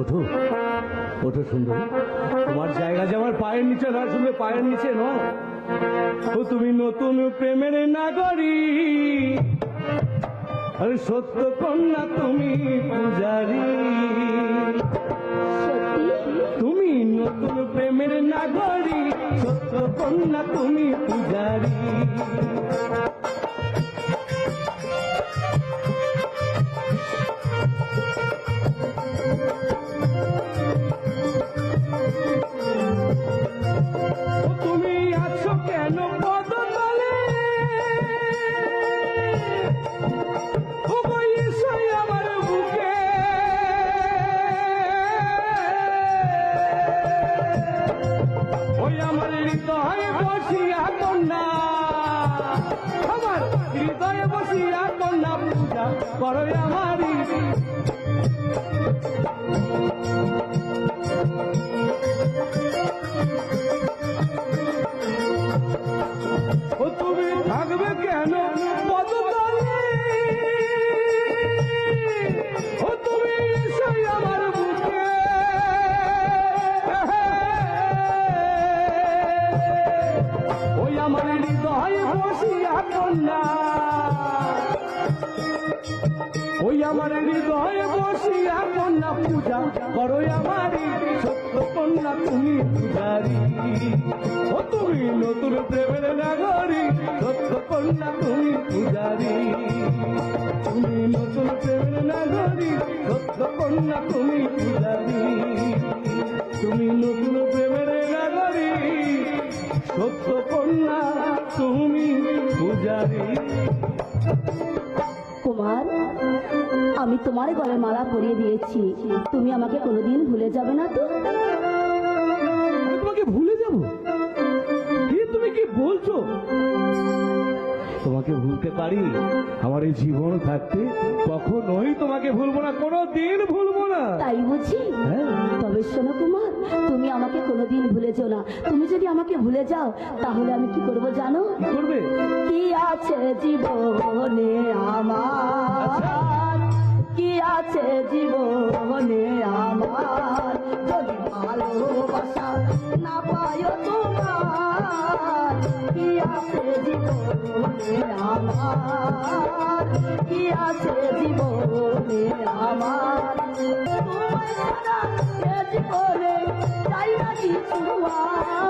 ওঠো। ওঠো সুন্দর। তোমার জায়গা যে আমার পায়ের নিচে নয় শুনলে পায়ের নিচে নয়। তুমি নতুন প্রেমের নাগরী। আরে সত্য কন্যা তুমি পূজারি। তুমি নতুন প্রেমের নাগরী। সত্য কন্যা তুমি পূজারি করো আমারই। আমার হৃদয়ে বসিয়া কন্যা পূজা করো আমারি সত্য কন্যা, তুমি পূজারি। ও তুমি নতুন প্রেমের নাগরী সত্য কন্যা, তুমি পূজারি। তুমি নতুন প্রেমের নাগরী সত্য কন্যা, তুমি পূজারি। তুমি নতুন প্রেমের নাগরী সত্য কন্যা, তুমি পূজারি। কুমার আমি তোমার গলে মালা পরিয়ে দিয়েছি। তুমি আমাকে কোনোদিন ভুলে যাবে না তো? তোমাকে ভুলে যাব? তুমি কি বলছো? তোমাকে ভুলতে পারি? আমার এই জীবন থাকতে কখনোই তোমাকে ভুলবো না কোনো দিন ভুলবো না। তাই বুঝি? হ্যাঁ। তবে শোনো কুমার তুমি আমাকে কোনোদিন ভুলে যেও না। তুমি যদি আমাকে ভুলে যাও তাহলে আমি কি করব জানো? কি করবে? কি আছে জীবনে আমার? কি আছে জীবনে আমার? যদি ভালোবাসা না পায় তোমার, কি আছে জীবনে আমার? কি আছে জীবনে আমার? তোমার জীবনে চাই না কিছু আমি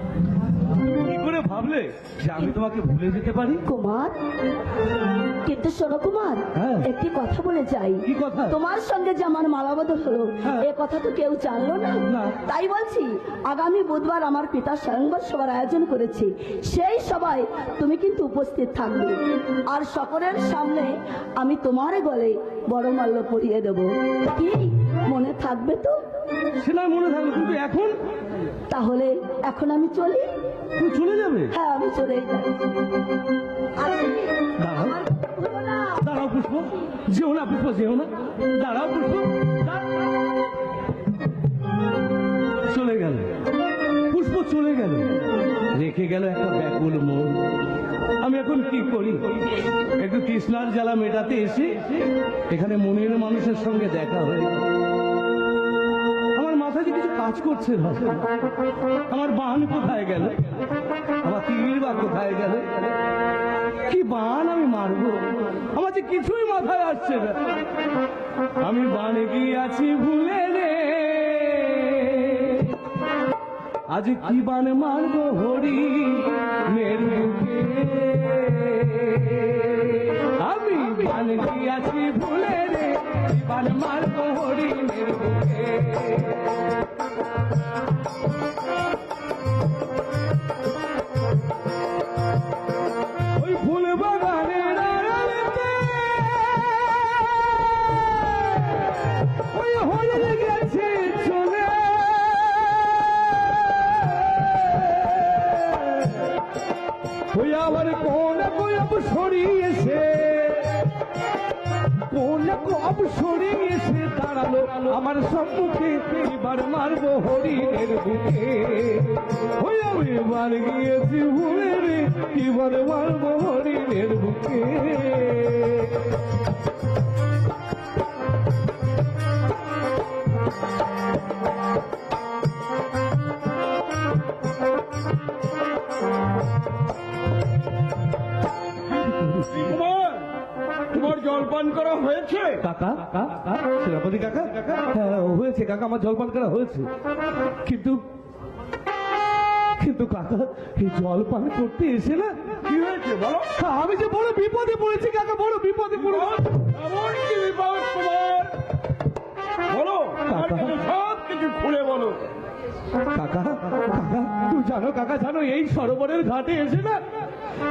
ভাবলে যে আমি তোমাকে ভুলে যেতে পারি কুমার কিন্তু শোনো কুমার হ্যাঁ। একটি কথা বলে যাই কি কথা? তোমার সঙ্গে যে আমার মালাবদল হলো হ্যাঁ। এ কথা তো কেউ জানলো না না। তাই বলছি আগামী বুধবার আমার পিতা স্বয়ংবর সভার আয়োজন করেছে সেই সভায় তুমি কিন্তু উপস্থিত থাকবে আর সকলের সামনে আমি তোমার গলে বড় মাল্য পরিয়ে দেবো কি মনে থাকবে তো সে না মনে থাকবে কিন্তু এখন তাহলে এখন আমি চলি? তুমি চলে যাবে? হ্যাঁ আমি চলে। যাই। দাঁড়াও। পুষ্প যেও না পুষ্প যেও না। দাঁড়াও পুষ্প। চলে গেল। পুষ্প চলে গেল। রেখে গেল একটা ব্যাকুল মন। আমি এখন কি করি? একটু তৃষ্ণার জ্বালা মেটাতে এসে এখানে মনের মানুষের সঙ্গে দেখা হয়ে কাজ করছে না। আমার বান কোথায় গেল? আমার তীর বা কোথায় গেল? কি বান আমি মারবো? আমার যে কিছুই মাথায় আসছে না। আমি বানে গিয়ে আছি ভুলে রে। আজ কি বান মারবো হরি মের আমি বান গিয়ে আছি ভুলে রে। বান মারবো ওই আবার কোন কব সরিয়েছে? কোন কব সরিয়েছে? দাঁড়াল, আমার সম্মুখে এবার মারব হরিণের বুকে। ওই আমি এবার গিয়েছি ভুলে এবার মারবো হরিণের বুকে। করা হয়েছে? কাকা সেনাপতি কাকা? হ্যাঁ হয়েছে কাকা আমার জলপান করা হয়েছে। কিন্তু কিন্তু কাকা এই জলপান করতে এসে না কি হয়েছে বলো? আমি যে বড় বিপদে পড়েছি কাকা বড় বিপদে পড়েছি এমন কি বিপদ তোমার? বলো সব কিছু খুলে বলো। কাকা কাকা তুই জানো কাকা জানো এই সরোবরের ঘাটে এসে না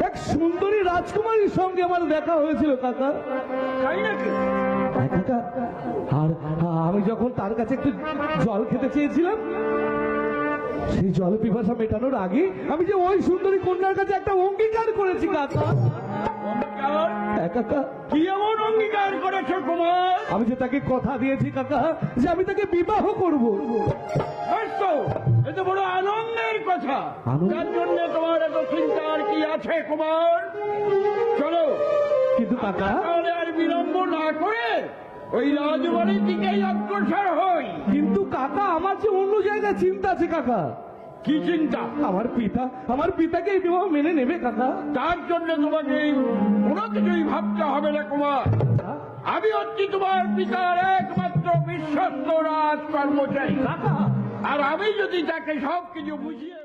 এক সুন্দরী রাজকুমারীর সঙ্গে আমার দেখা হয়েছিল কাকা। তাই নাকি? হ্যাঁ, কাকা। আর আমি যখন তার কাছে একটু জল খেতে চেয়েছিলাম সেই জল পিপাসা মেটানোর আগে আমি যে ওই সুন্দরী কন্যার কাছে একটা অঙ্গীকার করেছি কাকা। কাকা কি এমন অঙ্গীকার করেছ কুমার? আমি যে তাকে কথা দিয়েছি কাকা যে আমি তাকে বিবাহ করব। বেশ তো এ তো বড় আনন্দের কথা? তার জন্য তোমার এত চিন্তার কি আছে কুমার? চলো। কিন্তু কাকা আর বিলম্ব না করে ওই রাজবাড়ির দিকেই অগ্রসর হই। কিন্তু কাকা আমার যে অন্য জায়গায় চিন্তা আছে কাকা। কি চিন্তা? আমার পিতা আমার পিতাকে এই বিবাহ মেনে নেবে কাকা। তার জন্য তোমাকে কোনো কিছুই ভাবতে হবে না কুমার। আমি হচ্ছি তোমার পিতার একমাত্র বিশ্বস্ত রাজ কর্মচারী আর আমি যদি তাকে সব কিছু বুঝিয়ে